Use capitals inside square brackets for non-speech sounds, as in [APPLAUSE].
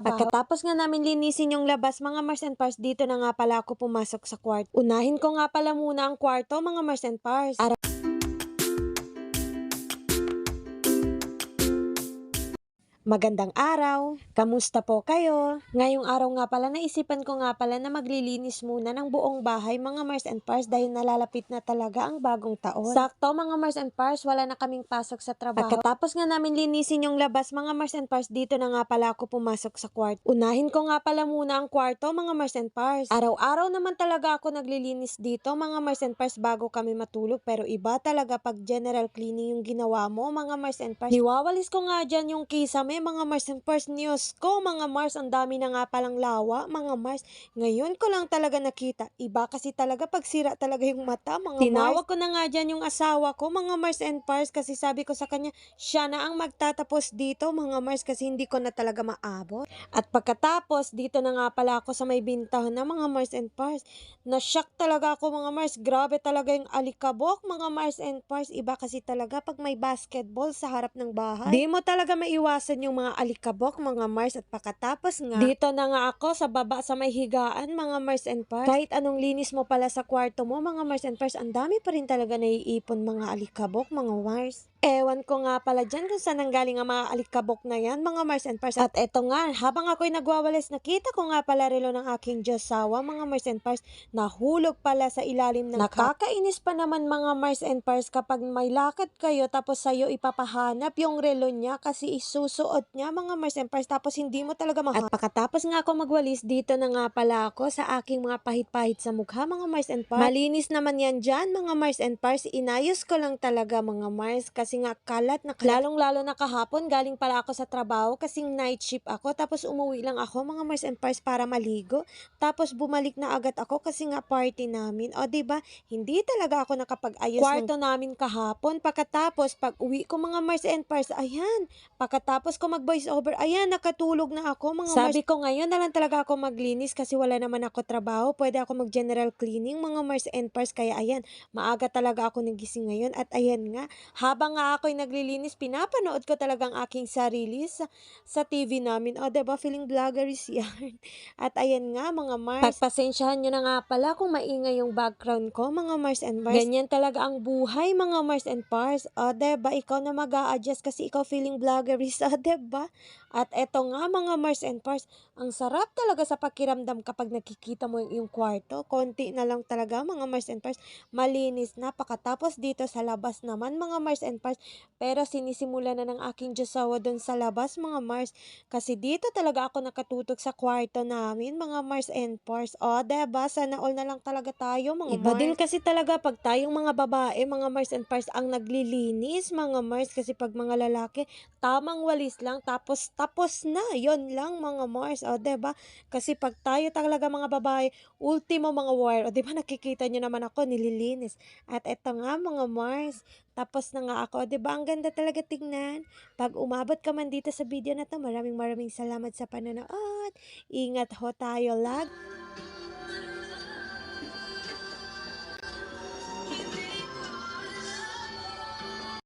Pagkatapos nga namin linisin yung labas, mga Mars and Pars, dito na nga pala ako pumasok sa kwarto. Unahin ko nga pala muna ang kwarto, mga Mars and Pars. Ara- Magandang araw! Kamusta po kayo? Ngayong araw nga pala naisipan ko nga pala na maglilinis muna ng buong bahay mga Mars and Pars dahil nalalapit na talaga ang bagong taon. Sakto mga Mars and Pars, wala na kaming pasok sa trabaho. Pagkatapos nga namin linisin yung labas mga Mars and Pars, dito na nga pala ako pumasok sa kwarto. Unahin ko nga pala muna ang kwarto mga Mars and Pars. Araw-araw naman talaga ako naglilinis dito mga Mars and Pars bago kami matulog pero iba talaga pag general cleaning yung ginawa mo mga Mars and Pars. Niwawalis ko nga dyan yung kisame mga Mars and Pars news ko mga Mars ang dami na nga palang lawa mga Mars. Ngayon ko lang talaga nakita. Iba kasi talaga pag sira talaga yung mata mga Tinawag ko na nga dyan yung asawa ko mga Mars and Pars kasi sabi ko sa kanya siya na ang magtatapos dito mga Mars kasi hindi ko na talaga maabot. At pagkatapos dito na nga pala ako sa may bintahan na mga Mars and Pars. Na-shock talaga ako mga Mars. Grabe talaga yung alikabok mga Mars and Pars. Iba kasi talaga pag may basketball sa harap ng bahay. Di mo talaga maiwasan yung mga alikabok mga Mars at pagkatapos nga dito na nga ako sa baba sa may higaan mga Mars and Pars. Kahit anong linis mo pala sa kwarto mo mga Mars and Pars, ang dami pa rin talaga naiipon mga alikabok mga Mars. Ewan ko nga pala dyan kung saan nanggaling ang mga alikabok na yan, mga Mars and Pars. At eto nga, habang ako'y nagwawalis, nakita ko nga pala relo ng aking Diyosawa, mga Mars and Pars, nahulog pala sa ilalim ng Nakakainis pa naman mga Mars and Pars kapag may lakad kayo tapos sa'yo ipapahanap yung relo niya kasi isusuot niya mga Mars and Pars tapos hindi mo talaga mahanap. At pagkatapos nga ako magwalis, dito na nga pala ako sa aking mga pahit-pahit sa mukha, mga Mars and Pars. Malinis naman yan dyan, mga Mars and Pars. Inayos ko lang talaga mga Mars kasi nga kalat na kalat. Lalong-lalo na kahapon, galing pala ako sa trabaho kasing night shift ako. Tapos umuwi lang ako mga Mars and Pars para maligo. Tapos bumalik na agad ako kasi nga party namin. O 'di ba Hindi talaga ako nakapag-ayos kwarto namin kahapon. Pagkatapos, pag uwi ko mga Mars and Pars, ayan. Pagkatapos ko mag voice over, ayan, nakatulog na ako mga Sabi ko ngayon na lang talaga ako maglinis kasi wala naman ako trabaho. Pwede ako mag general cleaning mga Mars and Pars. Kaya ayan, maaga talaga ako nagising ngayon. At ayan nga, habang nga ako'y naglilinis, pinapanood ko talagang aking sarili sa, sa TV namin. O, diba, feeling vloggeries [LAUGHS] yan. At ayan nga, mga Mars. Pagpasensyahan nyo na nga pala kung maingay yung background ko, mga Mars and Pars. Ganyan talaga ang buhay, mga Mars and Pars. O, diba, ikaw na mag adjust kasi ikaw feeling vloggeries. [LAUGHS] O, diba? At eto nga, mga Mars and Pars, ang sarap talaga sa pakiramdam kapag nakikita mo yung, yung kwarto. Konti na lang talaga, mga Mars and Pars. Malinis na. Pakatapos dito sa labas naman, mga Mars and Pars. Pero sinisimula na ng aking Diyosawa doon sa labas mga Mars. Kasi dito talaga ako nakatutok sa kwarto namin mga Mars and Pars. O, diba? Sana all na lang talaga tayo mga Iba Mars. din kasi talaga pag tayong mga babae, mga Mars and Pars, ang naglilinis mga Mars. Kasi pag mga lalaki, tamang walis lang. Tapos, tapos na. Yon lang mga Mars. O, diba? Kasi pag tayo talaga mga babae, ultimo mga wire. O, diba? Nakikita nyo naman ako, nililinis. At eto nga mga Mars, tapos na nga ako. 'Di ba ang ganda talaga tingnan? Pag umabot ka man dito sa video na 'to, maraming maraming salamat sa panonood. Ingat ho tayo lag.